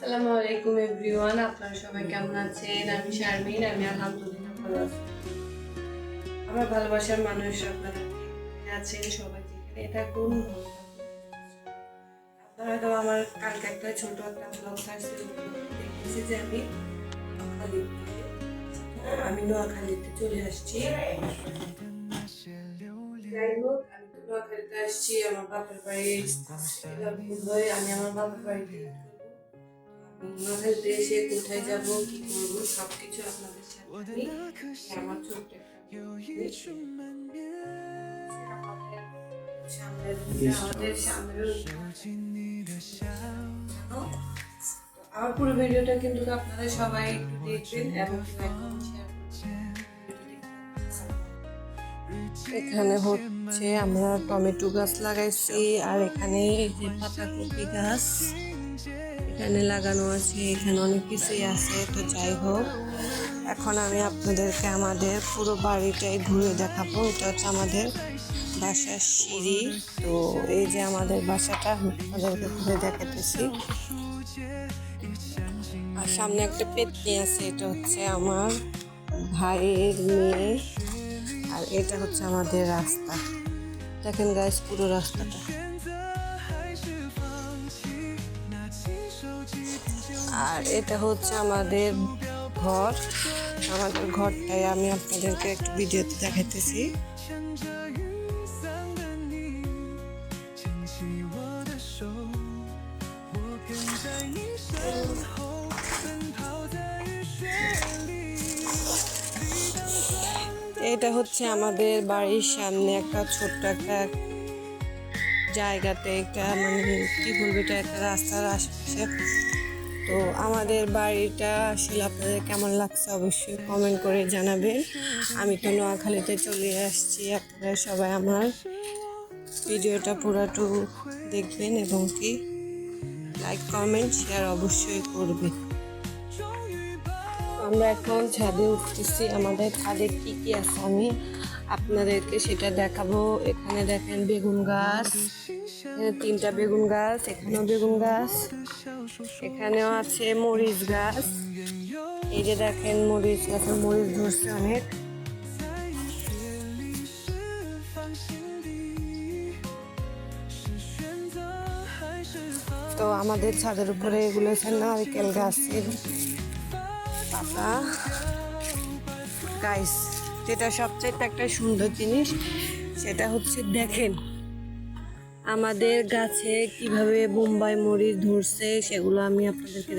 আসসালামু আলাইকুম এভরিওয়ান, আপনারা সবাই কেমন আছেন? আমি শারমিন, আমি আলহামদুলিল্লাহ ভালো আছি। আমার ভালোবাসার মানুষ আপনারা আছেন? সবাই যেখানে ভালো থাকুন। আপনারা হয়তো আমার কালকে একটা ছোট একটা ব্লগ দেখেছি যে আমি নোয়াখালীতে আমি নোয়াখালীতে চলে আসছি। যাই হোক, আমি তো নোয়াখালীতে আসছি, আমার বাপের বাড়ি আমি আমার বাপের বাড়িতে এসে কোথায় যাব কি করব সব কিছু আপনাদের সাথে আমার ছোট্ট পুরো ভিডিওটা কিন্তু আপনারা সবাই একটু দেখবেন এবং এখানে হচ্ছে আমরা টমেটো গাছ লাগাইছি আর এখানে পাতাকপি গাছ। এখানে লাগানো আছে, এখানে অনেক কিছুই আছে, তো যাই হোক। এখন আমি আপনাদেরকে আমাদের পুরো বাড়িটাই ঘুরে দেখাবো। এটা হচ্ছে আমাদের বাসার সিঁড়ি। তো এই যে আমাদের বাসাটা, আপনাদেরকে ঘুরে দেখাতেছি। আর সামনে একটা পেতনি আছে, এটা হচ্ছে আমার ভাইয়ের মেয়ে। আর এটা হচ্ছে আমাদের রাস্তা। দেখেন গাছ পুরো রাস্তাটা। আর এটা হচ্ছে আমাদের ঘর। আমাদের ঘরটাই আমি আপনাদেরকে একটু ভিডিওতে দেখাইতেছি। এটা হচ্ছে আমাদের বাড়ির সামনে একটা ছোট্ট একটা জায়গাতে একটা মানে কি বলব, এটা একটা রাস্তার আশেপাশে। তো আমাদের বাড়িটা আসলে আপনাদের কেমন লাগছে অবশ্যই কমেন্ট করে জানাবেন। আমি তো নোয়াখালীতে চলে আসছি, আপনারা সবাই আমার ভিডিওটা পুরাটু দেখবেন এবং কি লাইক কমেন্ট শেয়ার অবশ্যই করবেন। আমরা এখন ছাদে উঠতেছি, আমাদের ছাদে কি কি আছে আমি আপনাদেরকে সেটা দেখাবো। এখানে দেখেন বেগুন গাছ তিনটা বেগুন গাছ, এখানেও বেগুন গাছ, এখানেও আছে মরিচ গাছ। এই যে দেখেন মরিচ গাছের মরিচ ধরছে অনেক। তো আমাদের ছাদের উপরে এগুলো হচ্ছে নারকেল গাছের পাতা। গাইস যেটা সবচেয়ে একটা সুন্দর জিনিস, সেটা হচ্ছে দেখেন আমাদের গাছে কীভাবে বোম্বাই মরিচ ধরছে সেগুলো আমি আপনাদেরকে